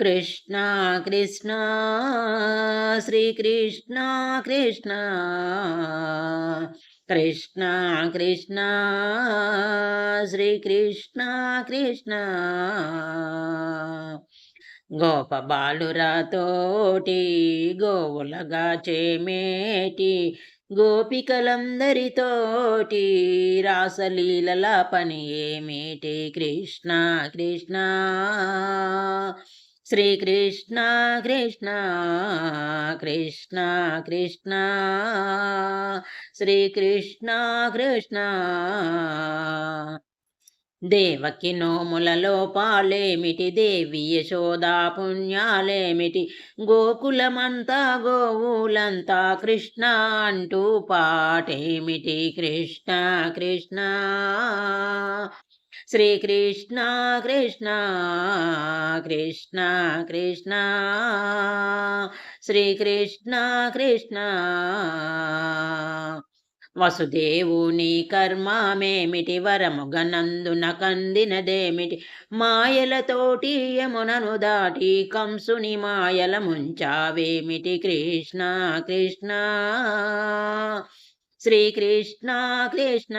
కృష్ణ కృష్ణ శ్రీకృష్ణ కృష్ణ కృష్ణ కృష్ణ శ్రీకృష్ణ కృష్ణ గోప బాలురాతోటి గోవులగా చేమేటి గోపికలందరితోటి రాసలీలల పని ఏమిటి? కృష్ణ కృష్ణ. శ్రీకృష్ణ కృష్ణ కృష్ణ కృష్ణ శ్రీకృష్ణ కృష్ణ. దేవకి నోములలో పాలేమిటి? దేవి యశోదా పుణ్యాలేమిటి? గోకులమంతా గోవులంతా కృష్ణ అంటూ పాటేమిటి? కృష్ణ కృష్ణ. శ్రీకృష్ణ కృష్ణ కృష్ణ కృష్ణ శ్రీకృష్ణ కృష్ణ. వసుదేవుని కర్మమేమిటి? వరముగనందున కందినదేమిటి? మాయలతోటి యమునను దాటి కంసుని మాయల ముంచావేమిటి? కృష్ణ కృష్ణ శ్రీకృష్ణ కృష్ణ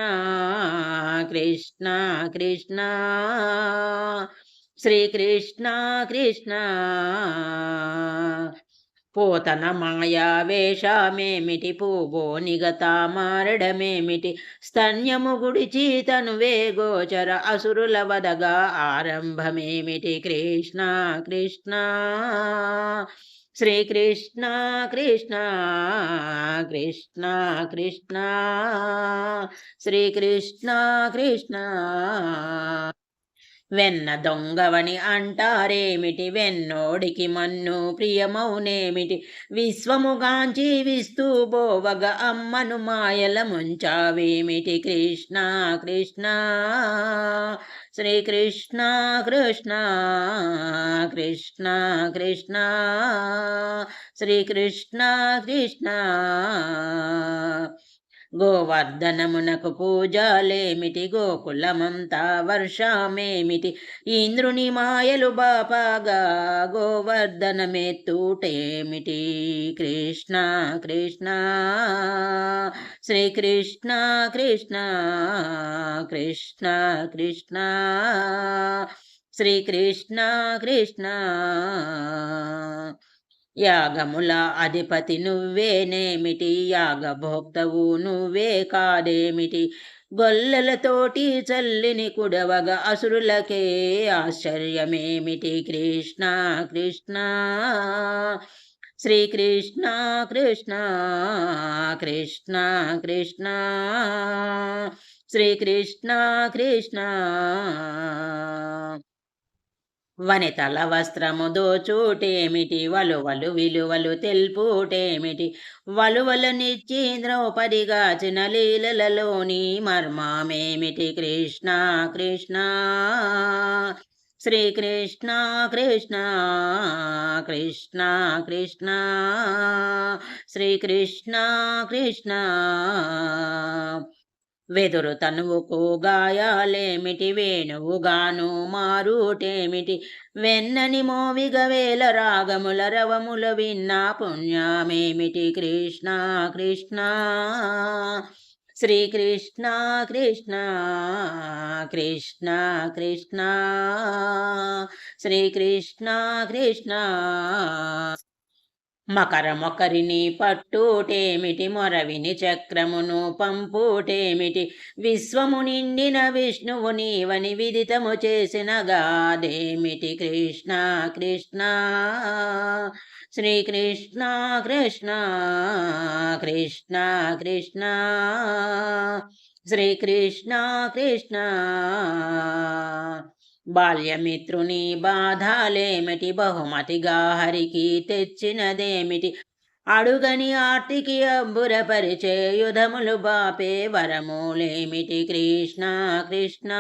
కృష్ణ కృష్ణ శ్రీకృష్ణ కృష్ణ పోతన మాయా వేషమేమిటి? పూవో నిగత మారడమేమిటి? స్తన్యము గుడిచి తనువే గోచర అసురుల వదగా ఆరంభమేమిటి? కృష్ణ కృష్ణ. శ్రీకృష్ణ కృష్ణ కృష్ణ కృష్ణ శ్రీకృష్ణ కృష్ణ వెన్న దొంగవని అంటారేమిటి? వెన్నోడికి మన్ను ప్రియమౌనేమిటి? విశ్వముగాంచి విస్తూ బోవగ అమ్మను మాయల ముంచావేమిటి? కృష్ణ కృష్ణ శ్రీకృష్ణ కృష్ణ కృష్ణ కృష్ణ శ్రీకృష్ణ కృష్ణ గోవర్ధనమునకు పూజలేమిటి? గోకులమంతా వర్షమేమిటి? ఇంద్రుని మాయలు బాపాగా గోవర్ధనమెత్తుటేమిటి? కృష్ణ కృష్ణ శ్రీకృష్ణ కృష్ణ కృష్ణ కృష్ణ శ్రీకృష్ణ కృష్ణ. యాగముల అధిపతి నువ్వేనేమిటి? యాగభోక్తవు నువ్వే కాదేమిటి? గొల్లలతోటి చల్లిని కుడవగ అసురులకే ఆశ్చర్యమేమిటి? కృష్ణ కృష్ణ శ్రీకృష్ణ కృష్ణ కృష్ణ కృష్ణ శ్రీకృష్ణ కృష్ణ. వనితల వస్త్రము దోచూటేమిటి? వలువలు విలువలు తెలుపుటేమిటి? వలువలనిచ్చి ద్రౌపదిగాచిన లీలలలోని మర్మమేమిటి? కృష్ణ కృష్ణ శ్రీకృష్ణ కృష్ణ కృష్ణ కృష్ణ శ్రీకృష్ణ కృష్ణ. వెదురు తనువుకు గాయాలేమిటి? వేణువుగాను మారుటేమిటి? వెన్నని మోవిగ వేల రాగముల రవముల విన్నా పుణ్యమేమిటి? కృష్ణ కృష్ణ శ్రీకృష్ణ కృష్ణ కృష్ణ కృష్ణ శ్రీకృష్ణ కృష్ణ. మకరమొకరిని పట్టుటేమిటి? మొరవిని చక్రమును పంపుటేమిటి? విశ్వము నిండిన విష్ణువు నీవని విదితము చేసిన గాదేమిటి కృష్ణ కృష్ణ శ్రీకృష్ణ కృష్ణ కృష్ణ కృష్ణ శ్రీకృష్ణ కృష్ణ. బాల్యమిత్రుని బాధాలేమిటి? బహుమతిగా హరికి తెచ్చినదేమిటి? అడుగని ఆర్తికి అబ్బురపరిచే యుధములు బాపే వరములేమిటి? కృష్ణ కృష్ణ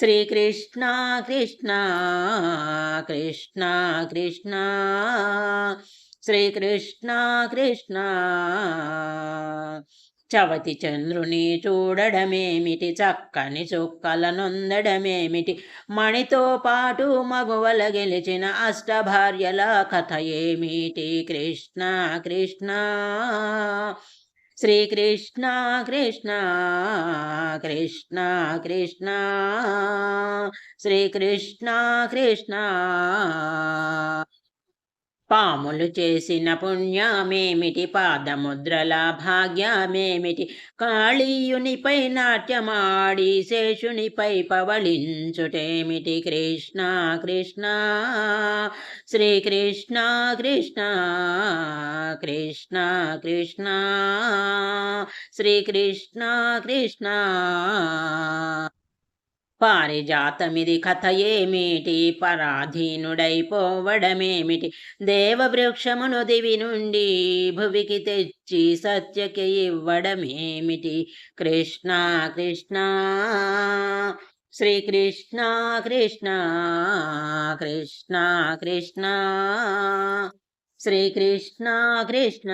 శ్రీకృష్ణ కృష్ణ కృష్ణ కృష్ణ శ్రీకృష్ణ కృష్ణ. చవతి చంద్రుని చూడడమేమిటి? చక్కని చుక్కలనొందడమేమిటి? మణితో పాటు మగువల గెలిచిన అష్టభార్యల కథ ఏమిటి? కృష్ణ కృష్ణ శ్రీకృష్ణ కృష్ణ కృష్ణ కృష్ణ శ్రీకృష్ణ కృష్ణ. పాములు చేసిన పుణ్యమేమిటి? పాదముద్రల భాగ్యమేమిటి కాళీయునిపై నాట్యమాడి శేషునిపై పవళించుటేమిటి? కృష్ణ కృష్ణ శ్రీకృష్ణ కృష్ణ కృష్ణ కృష్ణ శ్రీకృష్ణ కృష్ణ. పారిజాతమిది కథ ఏమిటి పరాధీనుడైపోవడమేమిటి? దేవవృక్షమును దివి నుండి భువికి తెచ్చి సత్యకి ఇవ్వడమేమిటి? కృష్ణ కృష్ణ శ్రీకృష్ణ కృష్ణ కృష్ణ కృష్ణ శ్రీకృష్ణ కృష్ణ.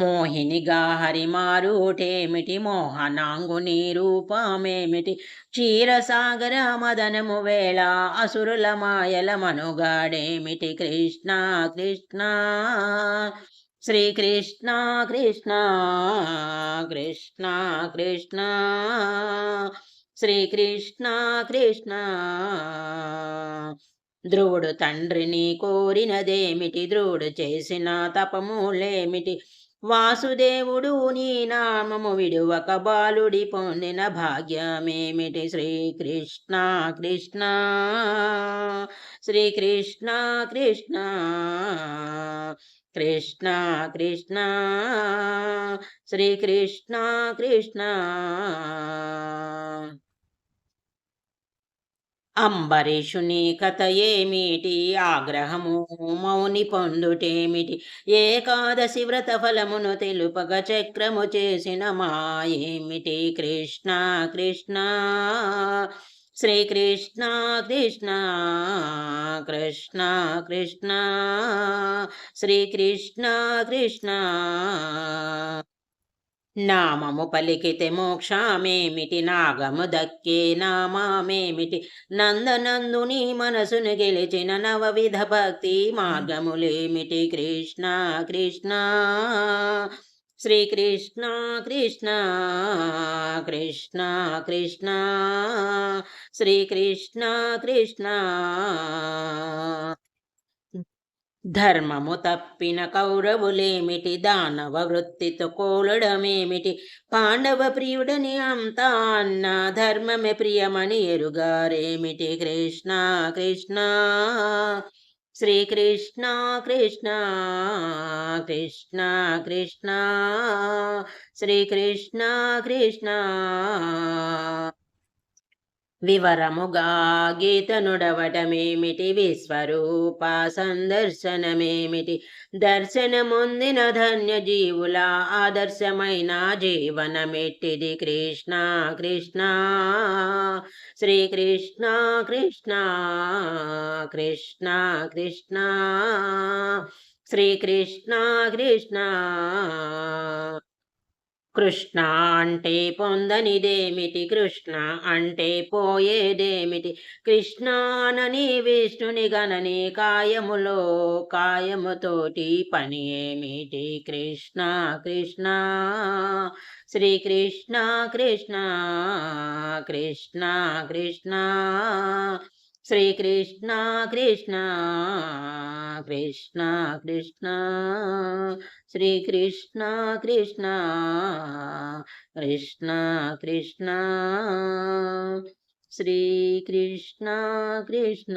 మోహినిగా హరిమారుటేమిటి మోహనాంగుని రూపమేమిటి క్షీరసాగర మదనము వేళ అసురుల మాయల మనుగాడేమిటి? కృష్ణ కృష్ణ శ్రీకృష్ణ కృష్ణ కృష్ణ కృష్ణ శ్రీకృష్ణ కృష్ణ. ధ్రువుడు తండ్రిని కోరినదేమిటి? ధ్రువుడు చేసిన తపములేమిటి? వాసుదేవుడు నీ నామము విడువక బాలుడి పొందిన భాగ్యమేమిటి? శ్రీకృష్ణ కృష్ణ శ్రీకృష్ణ కృష్ణ కృష్ణ కృష్ణ శ్రీకృష్ణ కృష్ణ. అంబరీషుని కథ ఏమిటి ఆగ్రహము మౌని పొందుటేమిటి? ఏకాదశి వ్రత ఫలమును తెలుపగ చక్రము చేసిన మా ఏమిటి కృష్ణ కృష్ణ శ్రీకృష్ణ కృష్ణ కృష్ణ కృష్ణ శ్రీకృష్ణ కృష్ణ. నామము పలికితే మోక్షామేమిటి? నాగము దక్కే నామామేమిటి? నందనందుని మనసును గెలిచిన నవవిధ భక్తి మార్గములేమిటి? కృష్ణ కృష్ణ శ్రీకృష్ణ కృష్ణ కృష్ణ కృష్ణ శ్రీకృష్ణ కృష్ణ. ధర్మము తప్పిన కౌరవులేమిటి దానవ వృత్తితో కోలడమేమిటి పాండవ ప్రియుడని అంతా అన్న ధర్మమే ప్రియమని ఎరుగారేమిటి కృష్ణ కృష్ణ. శ్రీకృష్ణ కృష్ణ కృష్ణ కృష్ణ. శ్రీకృష్ణ కృష్ణ. వివరముగా గీతనుడవటమేమిటి? విశ్వరూప సందర్శనమేమిటి? దర్శనముందిన ధన్య జీవుల ఆదర్శమైన జీవనమెట్టిది. కృష్ణ కృష్ణ శ్రీకృష్ణ కృష్ణ కృష్ణ కృష్ణ శ్రీకృష్ణ కృష్ణ. కృష్ణ అంటే పొందనిదేమిటి? కృష్ణ అంటే పోయేదేమిటి? కృష్ణానని విష్ణుని గణని కాయములో కాయముతోటి పని ఏమిటి? కృష్ణ కృష్ణ శ్రీకృష్ణ కృష్ణ కృష్ణ కృష్ణ. శ్రీకృష్ణ కృష్ణ కృష్ణ కృష్ణ శ్రీకృష్ణ కృష్ణ కృష్ణ కృష్ణ శ్రీకృష్ణ కృష్ణ